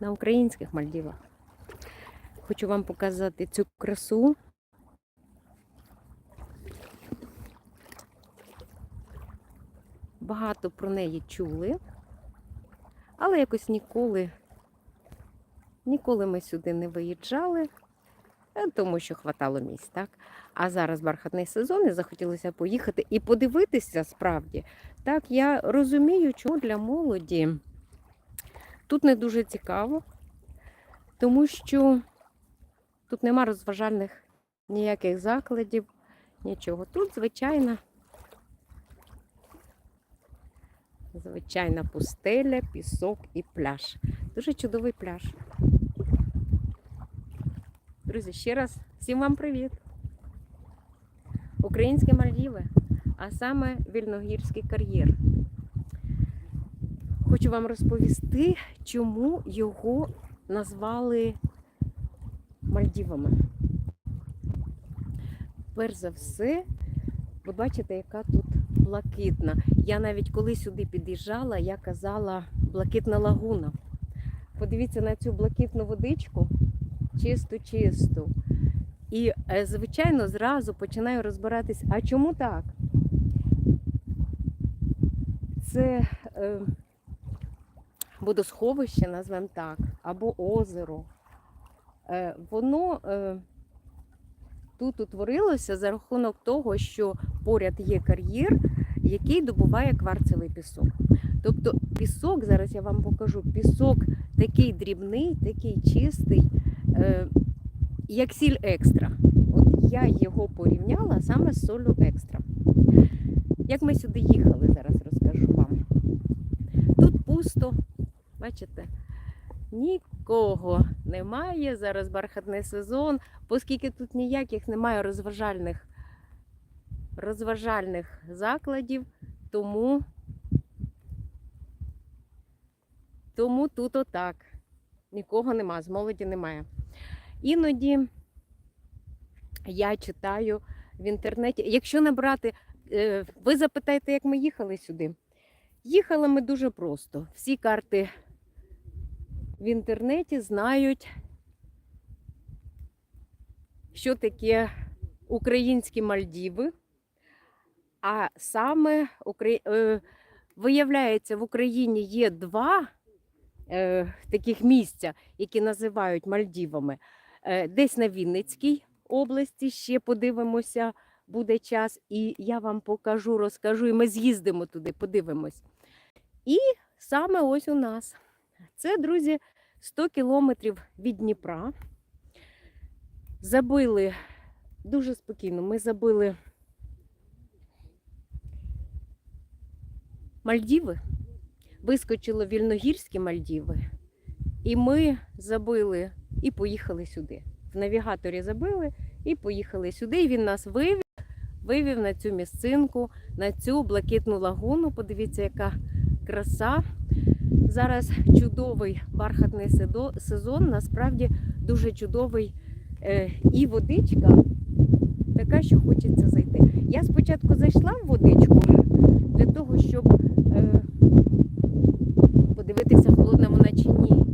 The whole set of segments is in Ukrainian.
на українських Мальдівах. Хочу вам показати цю красу. Багато про неї чули, але якось ніколи, ніколи ми сюди не виїжджали, е, тому що хватало місць, так? А зараз бархатний сезон і захотілося поїхати і подивитися справді. Так, я розумію, чому для молоді тут не дуже цікаво, тому що тут нема розважальних ніяких закладів, нічого. Тут звичайна, звичайна пустеля, пісок і пляж. Дуже чудовий пляж. Друзі, ще раз всім вам привіт! Українські Мальдіви, а саме Вільногірський кар'єр. Хочу вам розповісти, чому його назвали Мальдівами. Перш за все, ви бачите, яка тут блакитна. Я навіть коли сюди під'їжджала, я казала блакитна лагуна. Подивіться на цю блакитну водичку, чисту-чисту. І, е, звичайно, зразу починаю розбиратись, а чому так? Це е, водосховище, назвемо так, або озеро. Е, воно е, тут утворилося за рахунок того, що поряд є кар'єр, який добуває кварцевий пісок. Тобто пісок, зараз я вам покажу, пісок такий дрібний, такий чистий, е, як сіль екстра. От я його порівняла саме з солью екстра. Як ми сюди їхали, зараз розкажу вам. Тут пусто, бачите, нікого немає. Зараз бархатний сезон, оскільки тут ніяких немає розважальних, розважальних закладів, тому, тому тут отак. Нікого нема, з молоді немає. Іноді я читаю в інтернеті. Якщо набрати, е, ви запитаєте, як ми їхали сюди. Їхали ми дуже просто. Всі карти в інтернеті знають, що таке українські Мальдіви. А саме е, виявляється, в Україні є два е, таких місця, які називають Мальдівами. Е, десь на Вінницькій області ще подивимося, буде час, і я вам покажу, розкажу, і ми з'їздимо туди, подивимось. І саме ось у нас. Це, друзі, 100 кілометрів від Дніпра. Забили дуже спокійно. Ми забили Мальдіви, вискочило вільногірські Мальдіви, і ми забили і поїхали сюди. В навігаторі забили і поїхали сюди. І він нас вивів, вивів на цю місцинку, на цю блакитну лагуну. Подивіться, яка краса. Зараз чудовий бархатний сезон, насправді дуже чудовий е, і водичка, така, що хочеться зайти. Я спочатку зайшла в водичку для того, щоб е, подивитися, холодна вона чи ні,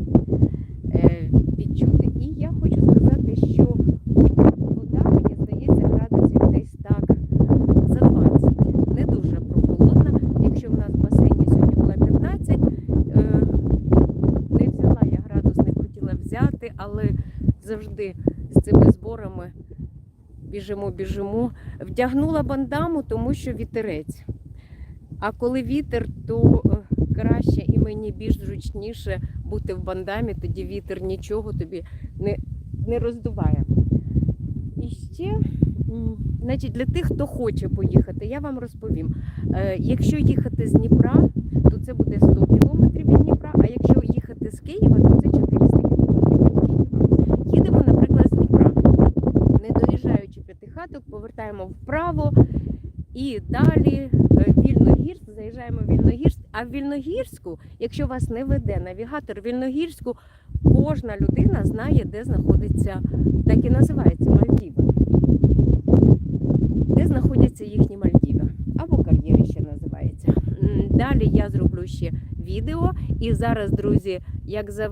е, відчути. І я хочу сказати, що вода, мені здається, градусів десь так за 20. Не дуже прохолодна. Якщо в нас в басейні сьогодні було 15, е, не взяла я градусник, хотіла але завжди з цими зборами біжимо, біжимо. Вдягнула бандаму, тому що вітерець. А коли вітер, то е, краще і мені більш зручніше бути в бандамі, тоді вітер нічого тобі не, не роздуває. І ще, значить, для тих, хто хоче поїхати, я вам розповім. Е, Якщо їхати з Дніпра, то це буде 100 кілометрів від Дніпра, а якщо їхати з Києва, то це 400 кілометрів від Києва. Їдемо, наприклад, з Дніпра. Не доїжджаючи п'ятихаток, повертаємо вправо і далі е, Вільногірськ, заїжджаємо в Вільногірськ. А в Вільногірську, якщо вас не веде навігатор, в Вільногірську кожна людина знає, де знаходиться, так і називається Мальдіва. Де знаходяться їхні Мальдіви. Або кар'єри ще називається. Далі я зроблю ще відео. І зараз, друзі, як завжди.